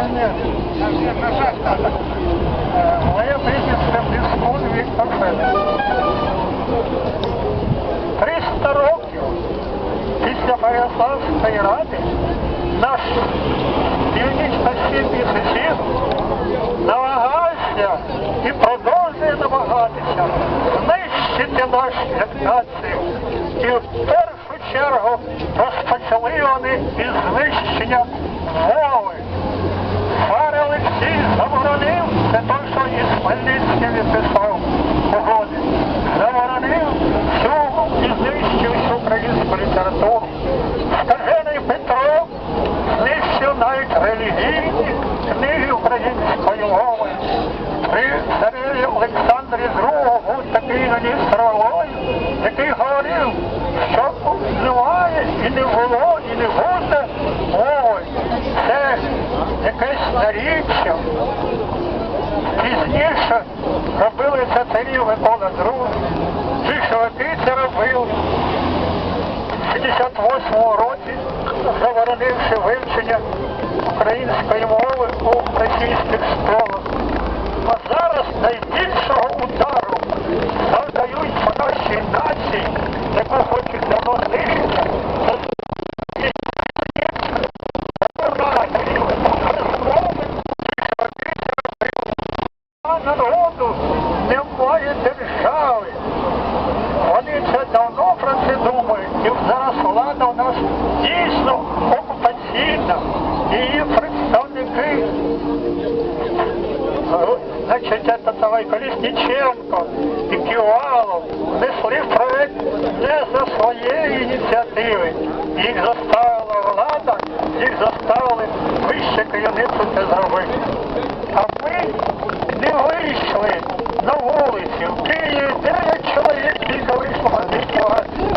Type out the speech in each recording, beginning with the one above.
піонер. Е, Моє прізвище Бліскун Віктор Федорович. 300 років після Переяславської ради наш північно-східний сусід намагався і продовжує намагатися знищити наш як націю. І в першу чергу розпочали вони із знищення мови. Заборонив, це той, що із Хмельницьким відписав погоди, заборонив всю і знищив всю українську літературу. Скажений Петро знищив навіть релігійні книги української мови. При цареві Олександрі II був такий міністр Валой, який говорив, що немає і не було, і не буде мови. Це наріччя. Пізніше робили це царі Микола II. Більшовики це робив В 68-му році, заборонивши вивчення народу немає держави. Вони це давно про це думають. І зараз влада у нас дійсно окупаційна. Її представники, значить, це давай Колісніченко і Ківалов внесли проект не за своєї ініціативи. Їх заставила влада, їх заставили вище керівництво це зробити. А ми не вийшли на вулиці. В Києві 9 чоловік тільки вийшло на декларацію.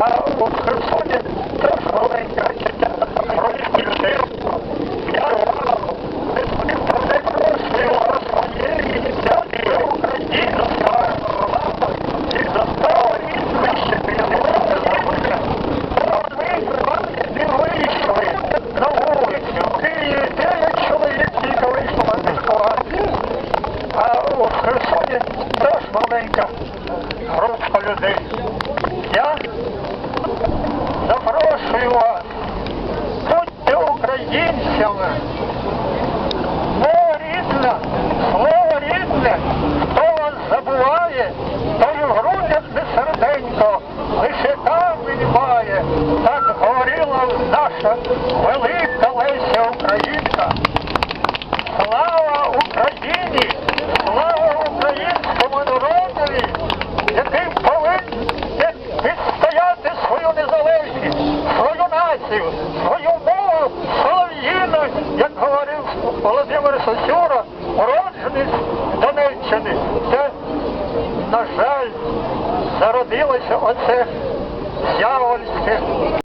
А у Херсоні теж маленька Ролісніченко. Я вважав, вони пройшли своєї ініціативи. Україні заставила влада, їх заставили і вище керівництво це зробити. А ми не вийшли на вулиці. В Києві 9 чоловік тільки вийшло на декларацію. А у Херсоні теж маленька група людей. Я запрошую вас, будьте українцями. Мова рідна, слово рідне, хто вас забуває, той в грудях не серденько, лише камінь має. Так говорила наша велика Володимир Сосюра, уроджений з Донеччини. Це, на жаль, зародилося оце дьявольське